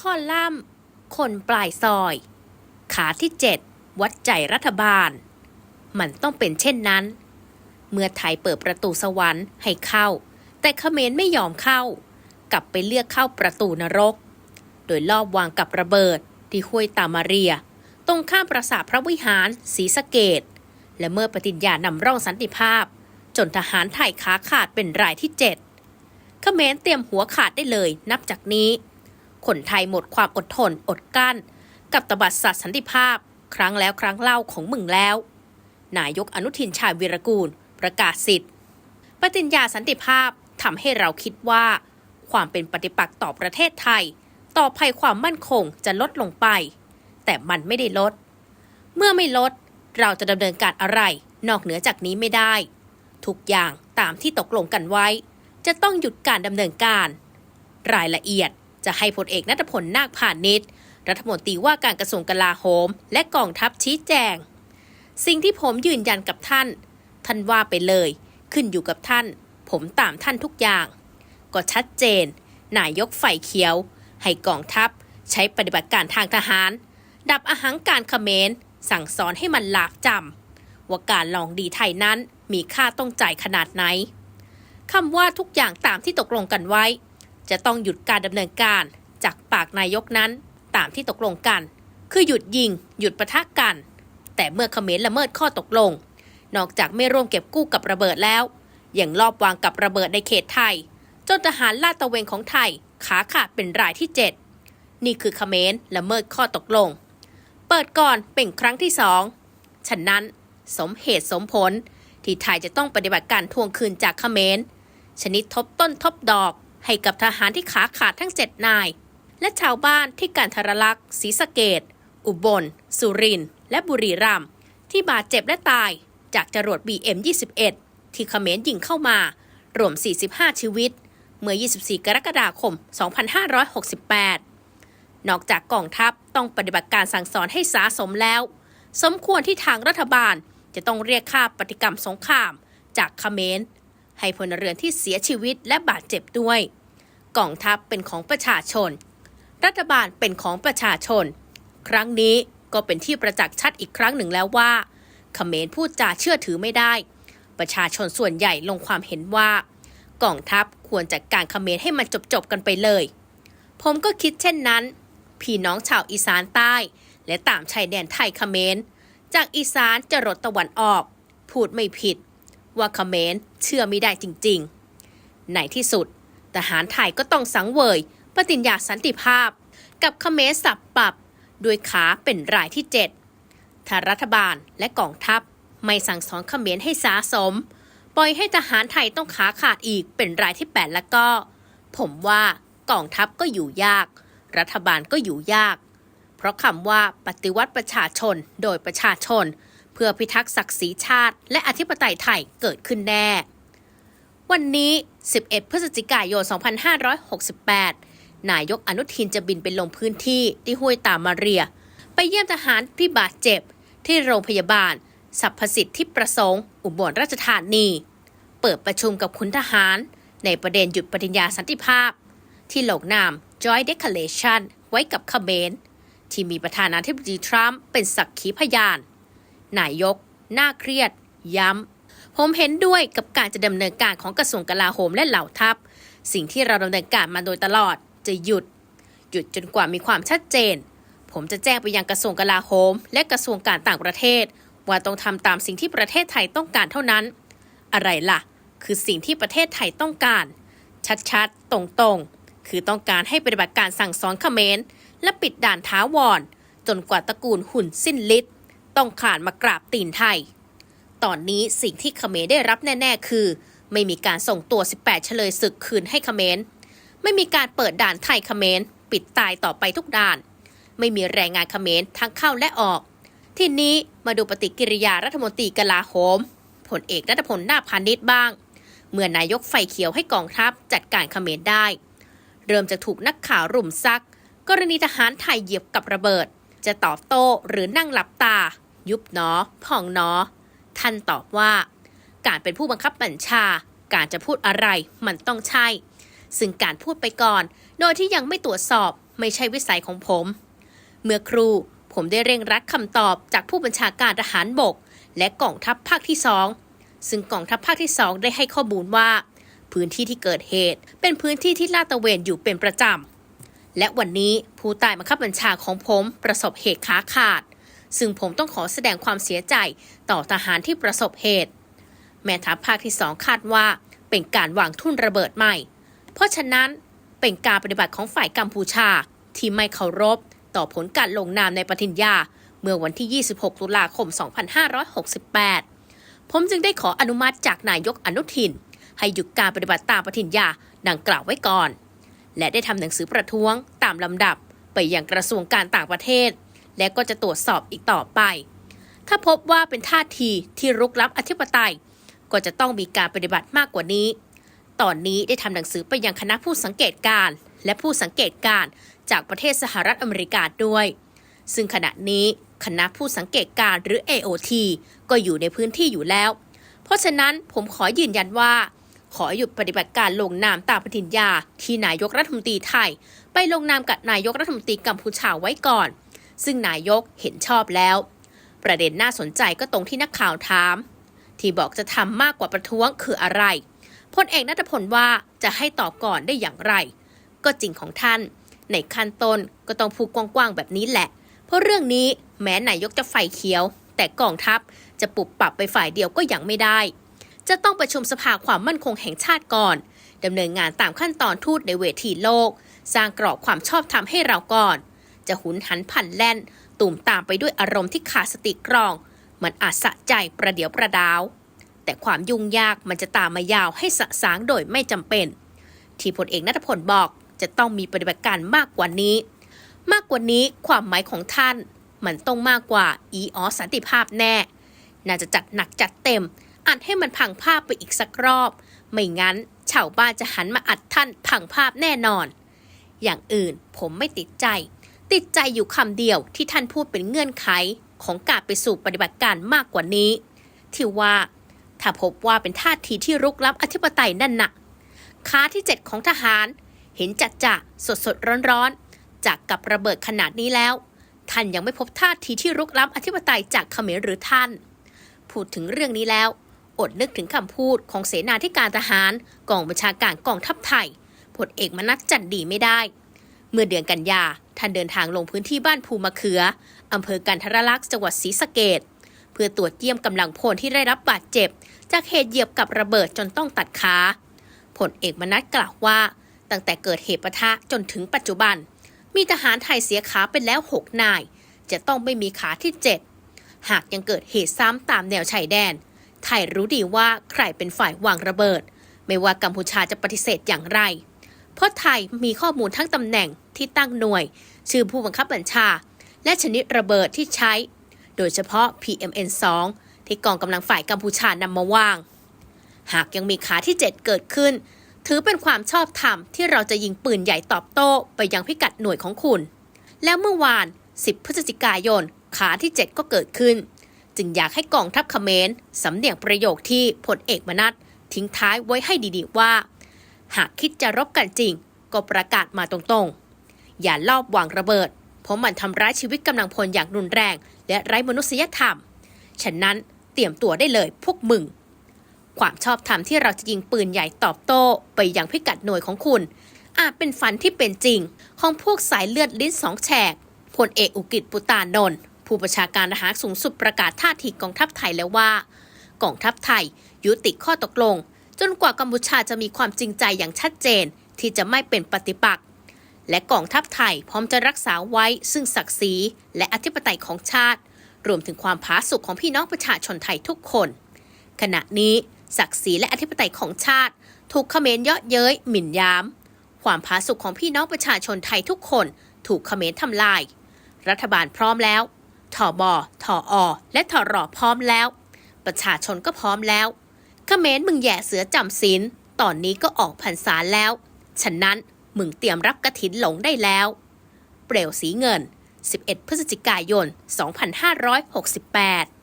ข้อล่ำคนปลายซอย ขาที่ 7 วัดใจรัฐบาล มันต้องเป็นเช่นนั้น เมื่อไทยเปิดประตูสวรรค์ให้เข้า แต่เขมรไม่ยอมเข้า กลับไปเลือกเข้าประตูนรก โดยลอบวางกับระเบิดที่ห้วยตามาเรีย ตรงข้ามปราสาทพระวิหารศรีสะเกดและเมื่อปฏิญญานำร่องสันติภาพ จนทหารไทยขาขาดเป็นรายที่เจ็ดเขมรเตรียมหัวขาดได้เลยนับจากนี้ คนไทยหมดความอดทนอดกลั้น กับตบัดสัตย์สันติภาพ ครั้งแล้วครั้งเล่าของมึงแล้ว นายกอนุทินชาญวีรกูล ประกาศสิทธิ์ปฏิญญาสันติภาพทำให้เราคิดว่า ความเป็นปฏิปักษ์ต่อประเทศไทย ต่อภัยความมั่นคงจะลดลงไป แต่มันไม่ได้ลด เมื่อไม่ลดเราจะดำเนินการอะไร นอกเหนือจากนี้ไม่ได้ ทุกอย่างตามที่ตกลงกันไว้ จะต้องหยุดการดำเนินการ รายละเอียด จะให้พลเอกนัทพลนาคพาณิชย์รัฐมนตรีว่าการกระทรวงกลาโหม และกองทัพชี้แจง สิ่งที่ผมยืนยันกับท่าน ท่านว่าไปเลย ขึ้นอยู่กับท่าน ผมตามท่านทุกอย่าง ก็ชัดเจน นายกไฟเขียว ให้กองทัพ ใช้ปฏิบัติการทางทหาร ดับอหังการเขมร สั่งสอนให้มันหลาบจำว่าการลองดีไทยนั้นมีค่าต้องจ่ายขนาดไหนคำว่าทุกอย่างตามที่ตกลงกันไว้ จะต้องหยุดการดำเนินการจากปากนายกนั้น ตามที่ตกลงกัน คือหยุดยิง หยุดปะทะกัน แต่เมื่อเขมรละเมิดข้อตกลง นอกจากไม่ร่วมเก็บกู้กับระเบิดแล้วยังลอบวางกับระเบิดในเขตไทย จนทหารลาดตระเวนของไทยขาขาดเป็นรายที่ 7 นี่คือเขมรละเมิดข้อตกลง เปิดก่อนเป็นครั้งที่สองฉะนั้นสมเหตุสมผลที่ไทยจะต้องปฏิบัติการทวงคืนจากเขมรชนิดทบต้นทบดอก ให้กับทหารที่ขาขาดทั้ง 7 นาย และชาวบ้านที่การทรลักษ์ศรีสะเกดอุบล สุรินทร์และบุรีรัมย์ที่บาดเจ็บและตายจากจรวด BM21 ที่เขมรยิงเข้ามารวม 45 ชีวิต เมื่อ 24 กรกฎาคม 2568 นอกจากกองทัพต้องปฏิบัติการสั่งสอนให้สาสมแล้ว สมควรที่ทางรัฐบาลจะต้องเรียกค่าปฏิกรรมสงคราม จากเขมร ให้พลเรือนที่เสียชีวิตและบาดเจ็บด้วย กองทัพเป็นของประชาชน รัฐบาลเป็นของประชาชน ครั้งนี้ก็เป็นที่ประจักษ์ชัดอีกครั้งหนึ่งแล้วว่าเขมรพูดจาเชื่อถือไม่ได้ ประชาชนส่วนใหญ่ลงความเห็นว่า กองทัพควรจัดการเขมรให้มันจบๆกันไปเลย ผมก็คิดเช่นนั้น พี่น้องชาวอีสานใต้ และตามชายแดนไทยเขมรจากอีสานจะรดตะวันออก พูดไม่ผิด ว่าเขมรเชื่อไม่ได้จริงๆ ในที่สุด ทหารไทยก็ต้องสังเวย ปฏิญญาสันติภาพ กับเขมรสับปรับด้วยขาเป็นรายที่ 7 ถ้ารัฐบาลและกองทัพไม่สั่งสอนเขมรให้สาสม ปล่อยให้ทหารไทยต้องขาขาดอีกเป็นรายที่ 8 แล้วก็ ผมว่ากองทัพก็อยู่ยาก รัฐบาลก็อยู่ยาก เพราะคำว่าปฏิวัติประชาชนโดยประชาชน เพื่อพิทักษ์ศักดิ์ศรีชาติ และอธิปไตยไทยเกิดขึ้นแน่ วันนี้ 11 พฤศจิกายน 2568 นายกอนุทินจะบินไปลงพื้นที่ที่ห้วยตามาเรีย ไปเยี่ยมทหารที่บาดเจ็บ ที่โรงพยาบาลสรรพสิทธิประสงค์ อุบลราชธานี เปิดประชุมกับคุณทหาร ในประเด็นหยุดปฏิญญาสันติภาพ ที่ลงนาม Joint Declaration ไว้กับเขมรที่มีประธานาธิบดีทรัมป์เป็นสักขีพยาน นายก น่าเครียด ย้ำ ผมเห็นด้วยกับการจะดำเนินการของกระทรวงกลาโหมและเหล่าทัพ สิ่งที่เราดำเนินการมาโดยตลอดจะหยุด หยุดจนกว่ามีความชัดเจน ผมจะแจ้งไปยังกระทรวงกลาโหม และกระทรวงการต่างประเทศ ว่าต้องทำตามสิ่งที่ประเทศไทยต้องการเท่านั้น อะไรล่ะ คือสิ่งที่ประเทศไทยต้องการ ชัดๆ ตรงๆ คือต้องการให้ปฏิบัติการสั่งสอนเขมรและปิดด่านท้าวรจนกว่าตระกูลหุ่นสิ้นฤทธิ์ ต้องขานมากราบตีนไทย ตอนนี้สิ่งที่เขมรได้รับแน่ ๆ คือ ไม่มีการส่งตัว 18 เฉลยศึกคืนให้เขมร ไม่มีการเปิดด่านไทยเขมร ปิดตายต่อไปทุกด่าน ไม่มีแรงงานเขมรทั้งเข้าและออก ทีนี้มาดูปฏิกิริยารัฐมนตรีกลาโหมผลเอกรัฐพลนาคพาณิชบ้าง เมื่อนายกไฟเขียวให้กองทัพจัดการเขมรได้ เริ่มจากถูกนักข่าวรุมซัก กรณีทหารไทยเหยียบกับระเบิด จะตอบโต้หรือนั่งหลับตา ยุบหนอพองหนอ ท่านตอบว่า การเป็นผู้บังคับบัญชา การจะพูดอะไรมันต้องใช่ ซึ่งการพูดไปก่อน โดยที่ยังไม่ตรวจสอบไม่ใช่วิสัยของผม เมื่อครูผมได้เร่งรัดคำตอบจากผู้บัญชาการทหารบก และกองทัพภาคที่สองซึ่งกองทัพภาคที่สองได้ให้ข้อมูลว่า พื้นที่ที่เกิดเหตุ เป็นพื้นที่ที่ลาดตระเวนอยู่เป็นประจำและวันนี้ผู้ใต้บังคับบัญชาของผมประสบเหตุขาขาด ซึ่งผมต้องขอแสดงความเสียใจต่อทหารที่ประสบเหตุ แม่ทัพภาคที่สองคาดว่าเป็นการวางทุ่นระเบิดใหม่ เพราะฉะนั้นเป็นการปฏิบัติของฝ่ายกัมพูชาที่ไม่เคารพ ต่อผลการลงนามในปฏิญญา เมื่อวันที่ 26 ตุลาคม 2568 ผมจึงได้ขออนุมัติจากนายกอนุทิน ให้หยุดการปฏิบัติตามปฏิญญาดังกล่าวไว้ก่อน และได้ทำหนังสือประท้วงตามลำดับไปยังกระทรวงการต่างประเทศ และก็จะตรวจสอบอีกต่อไป ถ้าพบว่าเป็นท่าทีที่รุกล้ำอธิปไตย ก็จะต้องมีการปฏิบัติมากกว่านี้ ตอนนี้ได้ทำหนังสือไปยังคณะผู้สังเกตการณ์และผู้สังเกตการณ์จากประเทศสหรัฐอเมริกาด้วย ซึ่งขณะนี้คณะผู้สังเกตการณ์หรือ AOT ก็อยู่ในพื้นที่อยู่แล้ว เพราะฉะนั้นผมขอยืนยันว่า ขอหยุดปฏิบัติการลงนามตามปฏิญญาที่นายกรัฐมนตรีไทย ไปลงนามกับนายกรัฐมนตรีกัมพูชาไว้ก่อน ซึ่งนายกเห็นชอบแล้ว ประเด็นน่าสนใจก็ตรงที่นักข่าวถาม ที่บอกจะทำมากกว่าประท้วงคืออะไรพลเอกนัทพลว่าจะให้ตอบก่อนได้อย่างไร ก็จริงของท่าน ในขั้นต้นก็ต้องพูดกว้างๆแบบนี้แหละ เพราะเรื่องนี้แม้นายกจะไฟเขียว แต่กองทัพจะปรับปรับไปฝ่ายเดียวก็ยังไม่ได้ จะต้องประชุมสภาความมั่นคงแห่งชาติก่อนดำเนินงานตามขั้นตอนทูตในเวทีโลก สร้างกรอบความชอบธรรมให้เราก่อน จะหุนหันผันแล่น ตุ่มตามไปด้วยอารมณ์ที่ขาดสติกรอง มันอาจสะใจประเดี๋ยวประดาว แต่ความยุ่งยากมันจะตามมายาวให้สะสางโดยไม่จำเป็น ที่พลเอกนัทพลบอกจะต้องมีปฏิบัติการมากกว่านี้ มากกว่านี้ความหมายของท่าน มันต้องมากกว่าอีออสันติภาพแน่ น่าจะจัดหนักจัดเต็มอัดให้มันพังภาพไปอีกสักรอบ ไม่งั้นชาวบ้านจะหันมาอัดท่านพังภาพแน่นอน อย่างอื่นผมไม่ติดใจ ติดใจอยู่คำเดียวที่ท่านพูดเป็นเงื่อนไขของการไปสู่ปฏิบัติการมากกว่านี้ ที่ว่าถ้าพบว่าเป็นท่าทีที่รุกล้ำอธิปไตยนั่นนะ่ะขาที่ 7 ของทหาร เห็นจัดจะสดสดร้อนร้อนๆจากกับระเบิดขนาดนี้แล้ว ท่านยังไม่พบท่าทีที่รุกล้ำอธิปไตยจากเขมรหรือท่าน พูดถึงเรื่องนี้แล้ว อดนึกถึงคำพูดของเสนาธิการทหารกองบัญชาการกองทัพไทยพลเอกมนัสจันดีไม่ได้ เมื่อเดือนกันยา ท่านเดินทางลงพื้นที่บ้านภูมะเขือ อำเภอกันทรลักษณ์จังหวัดศรีสะเกดเพื่อตรวจเยี่ยมกำลังพลที่ได้รับบาดเจ็บ จากเหตุเหยียบกับระเบิดจนต้องตัดขาผลเอกมนัสกล่าวว่า ตั้งแต่เกิดเหตุปะทะจนถึงปัจจุบัน มีทหารไทยเสียขาไปแล้ว 6 นาย จะต้องไม่มีขาที่ 7 หากยังเกิดเหตุซ้ำตามแนวชายแดน ไทยรู้ดีว่าใครเป็นฝ่ายวางระเบิด ไม่ว่ากัมพูชาจะปฏิเสธอย่างไร เพราะไทยมีข้อมูลทั้งตำแหน่งที่ตั้งหน่วย ชื่อผู้บังคับบัญชา และชนิดระเบิดที่ใช้ โดยเฉพาะ PMN2 ที่กองกำลังฝ่ายกัมพูชานำมาวาง หากยังมีขาที่ 7 เกิดขึ้น ถือเป็นความชอบธรรมที่เราจะยิงปืนใหญ่ตอบโต้ไปยังพิกัดหน่วยของคุณ แล้วเมื่อวาน 10 พฤศจิกายน ขาที่ 7 ก็เกิดขึ้น จึงอยากให้กองทัพเขมรสำเนียงประโยคที่พลเอกมนัสทิ้งท้ายไว้ให้ดีๆว่า หากคิดจะรบกันจริง ก็ประกาศมาตรงๆ อย่าลอบวางระเบิด เพราะมันทำร้ายชีวิตกำลังพลอย่างรุนแรง และไร้มนุษยธรรม ฉะนั้นเตรียมตัวได้เลยพวกมึง ความชอบธรรมที่เราจะยิงปืนใหญ่ตอบโต้ไปยังพิกัดหน่วยของคุณ อาจเป็นฝันที่เป็นจริง ของพวกสายเลือดลิ้นสองแฉกพลเอกอุกิตปุตานนท์ผู้ประชาการทหารสูงสุดประกาศท่าทีกองทัพไทยแล้วว่า กองทัพไทยยุติข้อตกลง จนกว่ากัมพูชาจะมีความจริงใจอย่างชัดเจนที่จะไม่เป็นปฏิปักษ์และกองทัพไทยพร้อมจะรักษาไว้ซึ่งศักดิ์ศรีและอธิปไตยของชาติ รวมถึงความผาสุกของพี่น้องประชาชนไทยทุกคน ขณะนี้ศักดิ์ศรีและอธิปไตยของชาติ ถูกเขมรเยาะเย้ยหมิ่นยามความผาสุกของพี่น้องประชาชนไทยทุกคน ถูกเขมรทำลาย รัฐบาลพร้อมแล้วทอบอทออและทอรอพร้อมแล้ว ประชาชนก็พร้อมแล้ว เขมรมึงแย่เสือจำศีลตอนนี้ก็ออกพรรษาแล้ว ฉะนั้นมึงเตรียมรับกระถินหลงได้แล้ว เปลวสีเงิน 11 พฤศจิกายน 2568